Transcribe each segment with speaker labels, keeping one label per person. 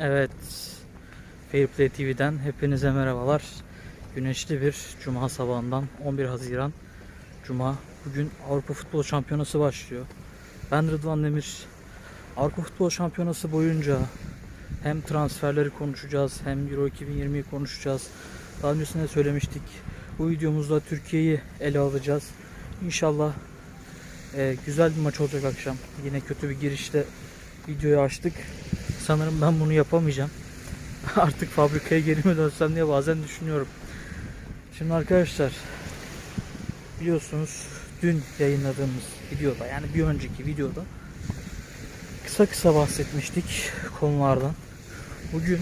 Speaker 1: Evet. Fairplay TV'den hepinize merhabalar. Güneşli bir cuma sabahından 11 Haziran Cuma. Bugün Avrupa Futbol Şampiyonası başlıyor. Ben Rıdvan Demir. Avrupa Futbol Şampiyonası boyunca hem transferleri konuşacağız hem Euro 2020'yi konuşacağız. Daha öncesinde söylemiştik. Bu videomuzda Türkiye'yi ele alacağız. İnşallah e, güzel bir maç olacak akşam. Yine kötü bir girişte videoyu açtık. Sanırım ben bunu yapamayacağım. Artık fabrikaya geri mi dönsem diye bazen düşünüyorum. Şimdi arkadaşlar biliyorsunuz dün yayınladığımız videoda yani bir önceki videoda kısa kısa bahsetmiştik konulardan. Bugün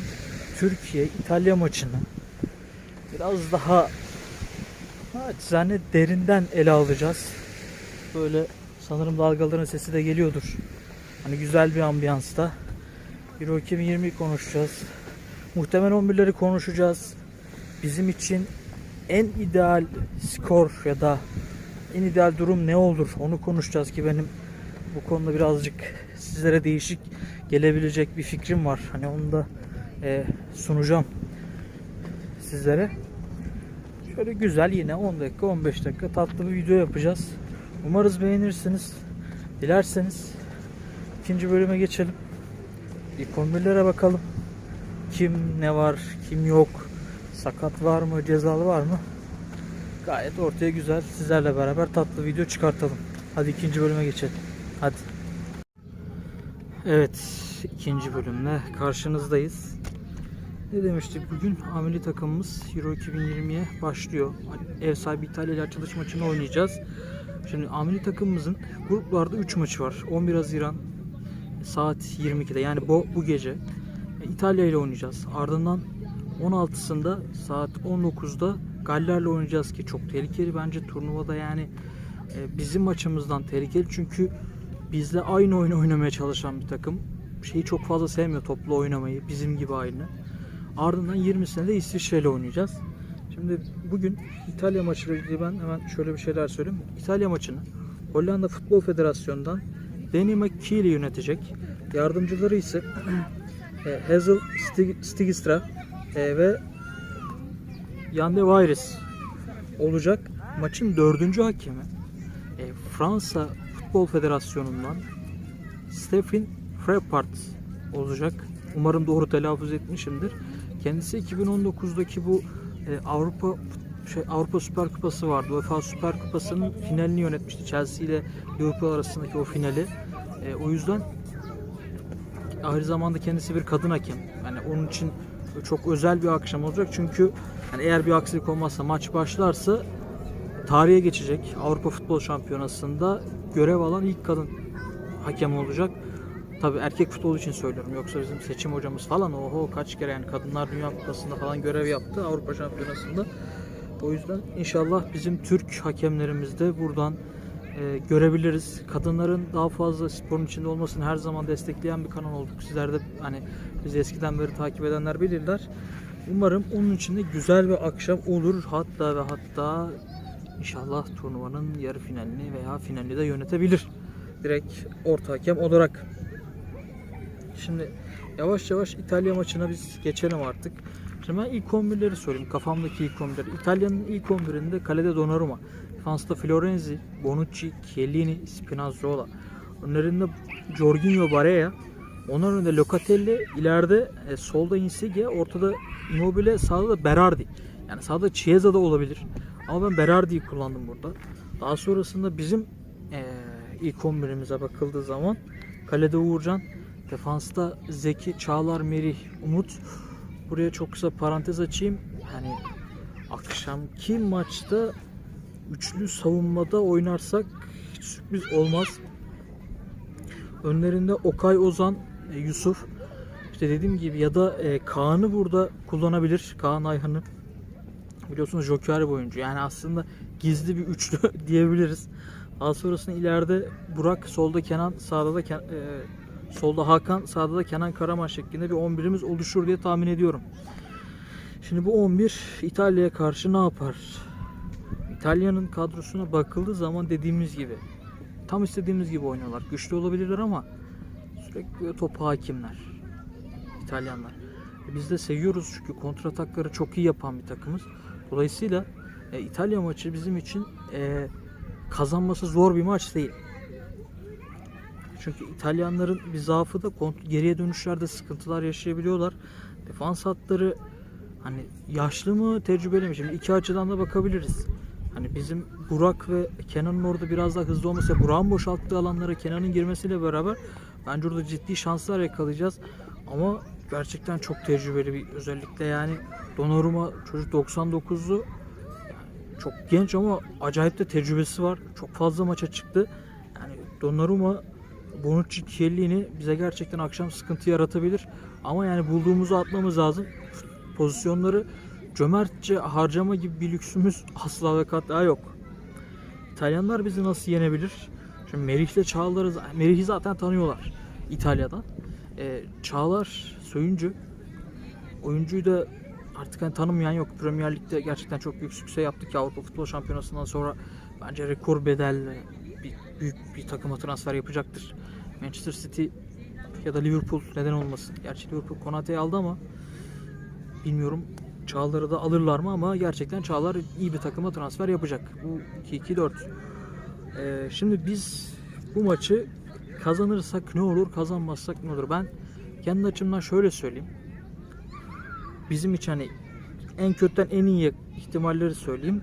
Speaker 1: Türkiye İtalya maçını biraz daha naçizane derinden ele alacağız. Böyle sanırım dalgaların sesi de geliyordur. Hani güzel bir ambiyansta. Euro 2020'yi konuşacağız. Muhtemel 11'leri konuşacağız. Bizim için en ideal skor ya da en ideal durum ne olur onu konuşacağız ki benim bu konuda birazcık sizlere değişik gelebilecek bir fikrim var. Hani onu da e, sunacağım sizlere. Şöyle güzel yine 10 dakika 15 dakika tatlı bir video yapacağız. Umarız beğenirsiniz. Dilerseniz ikinci bölüme geçelim. İlk 11'lere bakalım. Kim ne var, kim yok, sakat var mı, cezalı var mı? Gayet ortaya güzel sizlerle beraber tatlı video çıkartalım. Hadi ikinci bölüme geçelim. Hadi. Evet, ikinci bölümle karşınızdayız. Ne demiştik bugün? Ameli takımımız Euro 2020'ye başlıyor. Ev sahibi İtalya ile açılış maçını oynayacağız. Şimdi ameli takımımızın gruplarda 3 maçı var. 11 Haziran saat 22'de yani bu, bu gece e, İtalya ile oynayacağız. Ardından 16'sında saat 19'da Galler'le oynayacağız ki çok tehlikeli bence turnuvada yani e, bizim maçımızdan tehlikeli çünkü bizle aynı oyunu oynamaya çalışan bir takım. Şeyi çok fazla sevmiyor toplu oynamayı bizim gibi aynı. Ardından 20'sinde de İsviçre ile oynayacağız. Şimdi bugün İtalya maçıyla ilgili ben hemen şöyle bir şeyler söyleyeyim. İtalya maçını Hollanda Futbol Federasyonu'ndan Danny McKeely yönetecek. Yardımcıları ise e, Hazel Stig- Stigistra e, ve Yande Vayres olacak. Maçın dördüncü hakemi e, Fransa Futbol Federasyonu'ndan Stephen Frappart olacak. Umarım doğru telaffuz etmişimdir. Kendisi 2019'daki bu Avrupa şey Avrupa Süper Kupası vardı. UEFA Süper Kupası'nın finalini yönetmişti. Chelsea ile Liverpool arasındaki o finali. E, o yüzden aynı zamanda kendisi bir kadın hakem. Yani onun için çok özel bir akşam olacak. Çünkü yani eğer bir aksilik olmazsa maç başlarsa tarihe geçecek. Avrupa Futbol Şampiyonası'nda görev alan ilk kadın hakem olacak. Tabii erkek futbol için söylüyorum. Yoksa bizim seçim hocamız falan oho kaç kere yani Kadınlar Dünya Kupası'nda falan görev yaptı Avrupa Şampiyonası'nda. O yüzden inşallah bizim Türk hakemlerimiz de buradan e, görebiliriz. Kadınların daha fazla sporun içinde olmasını her zaman destekleyen bir kanal olduk. Sizler de hani bizi eskiden beri takip edenler bilirler. Umarım onun için de güzel bir akşam olur. Hatta ve hatta inşallah turnuvanın yarı finalini veya finalini de yönetebilir. Direkt orta hakem olarak. Şimdi yavaş yavaş İtalya maçına biz geçelim artık. Şimdi ben ilk 11'leri söyleyeyim. Kafamdaki ilk 11'leri. İtalya'nın ilk 11'inde kalede Donnarumma. Defansta Florenzi, Bonucci, Chiellini, Spinazzola. Önlerinde Jorginho Barea. Onun önünde Locatelli, ileride e, solda Insigne, ortada Immobile, sağda da Berardi. Yani sağda Chiesa da olabilir. Ama ben Berardi'yi kullandım burada. Daha sonrasında bizim e, ilk 11'imize bakıldığı zaman kalede Uğurcan, defansta Zeki, Çağlar, Merih, Umut. Buraya çok kısa parantez açayım. Hani akşamki maçta üçlü savunmada oynarsak hiç sürpriz olmaz. Önlerinde Okay Ozan, e, Yusuf. İşte dediğim gibi ya da e, Kaan'ı burada kullanabilir. Kaan Ayhan'ı. Biliyorsunuz Joker bir oyuncu. Yani aslında gizli bir üçlü diyebiliriz. Daha sonrasında ileride Burak, solda Kenan, sağda da Ken- e, solda Hakan, sağda da Kenan Karaman şeklinde bir 11'imiz oluşur diye tahmin ediyorum. Şimdi bu 11 İtalya'ya karşı ne yapar? İtalya'nın kadrosuna bakıldığı zaman dediğimiz gibi tam istediğimiz gibi oynuyorlar. Güçlü olabilirler ama sürekli topa hakimler. İtalyanlar. E, Biz de seviyoruz çünkü kontratakları çok iyi yapan bir takımız. Dolayısıyla e, İtalya maçı bizim için e, kazanması zor bir maç değil. Çünkü İtalyanların bir zaafı da geriye dönüşlerde sıkıntılar yaşayabiliyorlar. Defans hatları hani yaşlı mı tecrübeli mi? Şimdi iki açıdan da bakabiliriz. Bizim Burak ve Kenan'ın orada biraz daha hızlı olması, Burak'ın boşalttığı alanlara Kenan'ın girmesiyle beraber bence orada ciddi şanslar yakalayacağız. Ama gerçekten çok tecrübeli bir özellikle yani Donnarumma çocuk 99'lu yani çok genç ama acayip de tecrübesi var. Çok fazla maça çıktı. Yani Donnarumma Bonucci Chiellini bize gerçekten akşam sıkıntı yaratabilir. Ama yani bulduğumuzu atmamız lazım. Pozisyonları cömertçe harcama gibi bir lüksümüz asla ve kata yok. İtalyanlar bizi nasıl yenebilir? Şimdi Merih'le Çağlar'ı Merih'i zaten tanıyorlar İtalya'dan. Ee, Çağlar Söyüncü oyuncuyu da artık hani tanımayan yok. Premier Lig'de gerçekten çok büyük sükse yaptık ki Avrupa Futbol Şampiyonası'ndan sonra bence rekor bedelle bir, büyük bir takıma transfer yapacaktır. Manchester City ya da Liverpool neden olmasın. Gerçi Liverpool Konate'yi aldı ama bilmiyorum Çağlar'ı da alırlar mı ama gerçekten Çağlar iyi bir takıma transfer yapacak. Bu 2-2-4. Ee, şimdi biz bu maçı kazanırsak ne olur, kazanmazsak ne olur? Ben kendi açımdan şöyle söyleyeyim. Bizim için hani en kötüden en iyi ihtimalleri söyleyeyim.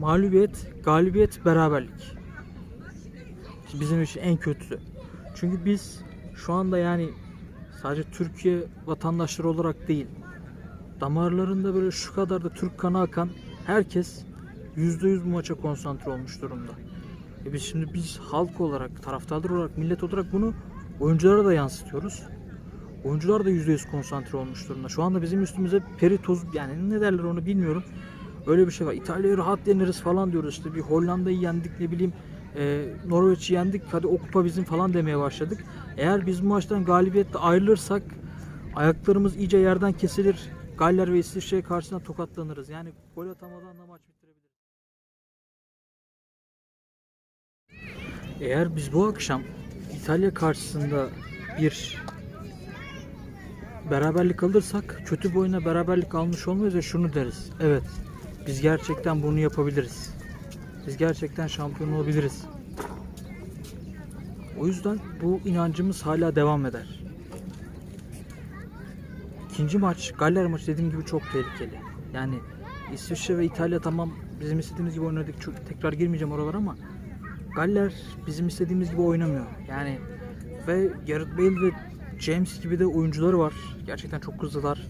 Speaker 1: Mağlubiyet, galibiyet, beraberlik. Bizim için en kötüsü. Çünkü biz şu anda yani sadece Türkiye vatandaşları olarak değil, damarlarında böyle şu kadar da Türk kanı akan herkes %100 bu maça konsantre olmuş durumda. E biz şimdi biz halk olarak, taraftarlar olarak, millet olarak bunu oyunculara da yansıtıyoruz. Oyuncular da %100 konsantre olmuş durumda. Şu anda bizim üstümüze peri toz yani ne derler onu bilmiyorum. Öyle bir şey var. İtalya'yı rahat yeniriz falan diyoruz. İşte bir Hollanda'yı yendik ne bileyim e, Norveç'i yendik hadi o kupa bizim falan demeye başladık. Eğer biz bu maçtan galibiyetle ayrılırsak ayaklarımız iyice yerden kesilir. Galler ve İsviçre karşısında tokatlanırız. Yani gol atamadan da maç bitirebiliriz. Eğer biz bu akşam İtalya karşısında bir beraberlik alırsak kötü bir oyuna beraberlik almış olmayız ve şunu deriz. Evet biz gerçekten bunu yapabiliriz. Biz gerçekten şampiyon olabiliriz. O yüzden bu inancımız hala devam eder. İkinci maç, Galler maçı dediğim gibi çok tehlikeli. Yani İsviçre ve İtalya tamam bizim istediğimiz gibi oynadık. Çok, tekrar girmeyeceğim oralara ama Galler bizim istediğimiz gibi oynamıyor. Yani ve Gareth Bale ve James gibi de oyuncuları var. Gerçekten çok hızlılar.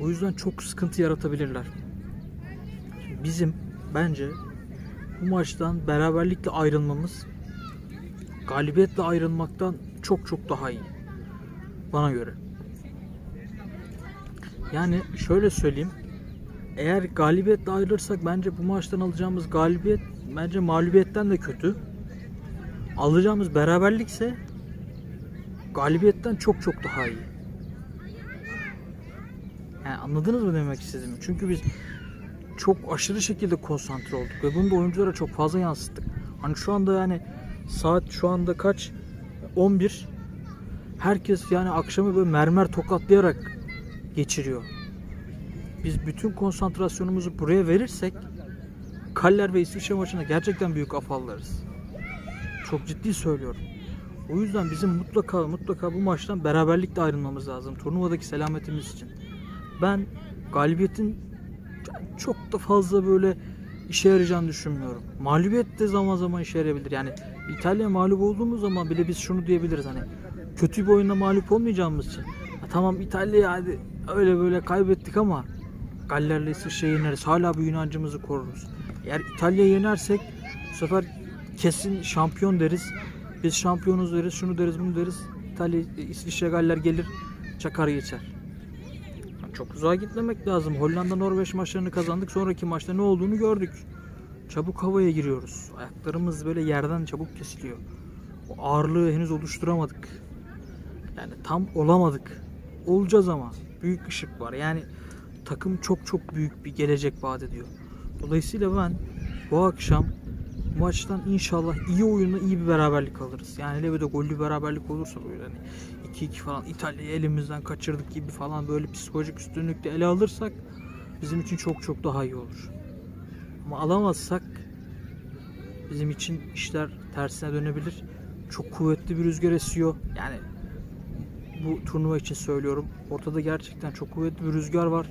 Speaker 1: O yüzden çok sıkıntı yaratabilirler. Şimdi bizim bence bu maçtan beraberlikle ayrılmamız galibiyetle ayrılmaktan çok çok daha iyi. Bana göre. Yani şöyle söyleyeyim. Eğer galibiyetle ayrılırsak bence bu maçtan alacağımız galibiyet bence mağlubiyetten de kötü. Alacağımız beraberlikse galibiyetten çok çok daha iyi. Yani anladınız mı demek istediğimi? Çünkü biz çok aşırı şekilde konsantre olduk ve bunu da oyunculara çok fazla yansıttık. Hani şu anda yani saat şu anda kaç? 11. Herkes yani akşamı böyle mermer tokatlayarak geçiriyor. Biz bütün konsantrasyonumuzu buraya verirsek Kaller ve İsviçre maçında gerçekten büyük afallarız. Çok ciddi söylüyorum. O yüzden bizim mutlaka mutlaka bu maçtan beraberlikle ayrılmamız lazım. Turnuvadaki selametimiz için. Ben galibiyetin çok da fazla böyle işe yarayacağını düşünmüyorum. Mağlubiyet de zaman zaman işe yarayabilir. Yani İtalya mağlup olduğumuz zaman bile biz şunu diyebiliriz hani kötü bir oyunda mağlup olmayacağımız için. "Ha tamam İtalya'yı hadi öyle böyle kaybettik ama Galler'le İsviçre'yi yeneriz. Hala bu inancımızı koruruz. Eğer İtalya'yı yenersek bu sefer kesin şampiyon deriz. Biz şampiyonuz deriz, şunu deriz, bunu deriz. İtalya, İsviçre, Galler gelir, çakar geçer. Çok uzağa gitmemek lazım. Hollanda Norveç maçlarını kazandık. Sonraki maçta ne olduğunu gördük. Çabuk havaya giriyoruz. Ayaklarımız böyle yerden çabuk kesiliyor. O ağırlığı henüz oluşturamadık. Yani tam olamadık. Olacağız ama. Büyük ışık var. Yani takım çok çok büyük bir gelecek vaat ediyor. Dolayısıyla ben bu akşam maçtan inşallah iyi oyunla iyi bir beraberlik alırız. Yani hele bir beraberlik olursa böyle hani 2-2 falan İtalya'yı elimizden kaçırdık gibi falan böyle psikolojik üstünlükle ele alırsak bizim için çok çok daha iyi olur. Ama alamazsak bizim için işler tersine dönebilir. Çok kuvvetli bir rüzgar esiyor. Yani bu turnuva için söylüyorum. Ortada gerçekten çok kuvvetli bir rüzgar var.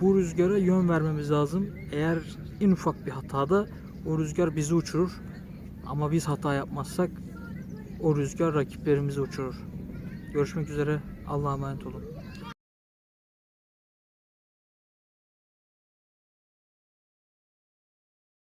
Speaker 1: Bu rüzgara yön vermemiz lazım. Eğer en ufak bir hatada o rüzgar bizi uçurur. Ama biz hata yapmazsak o rüzgar rakiplerimizi uçurur. Görüşmek üzere. Allah'a emanet olun.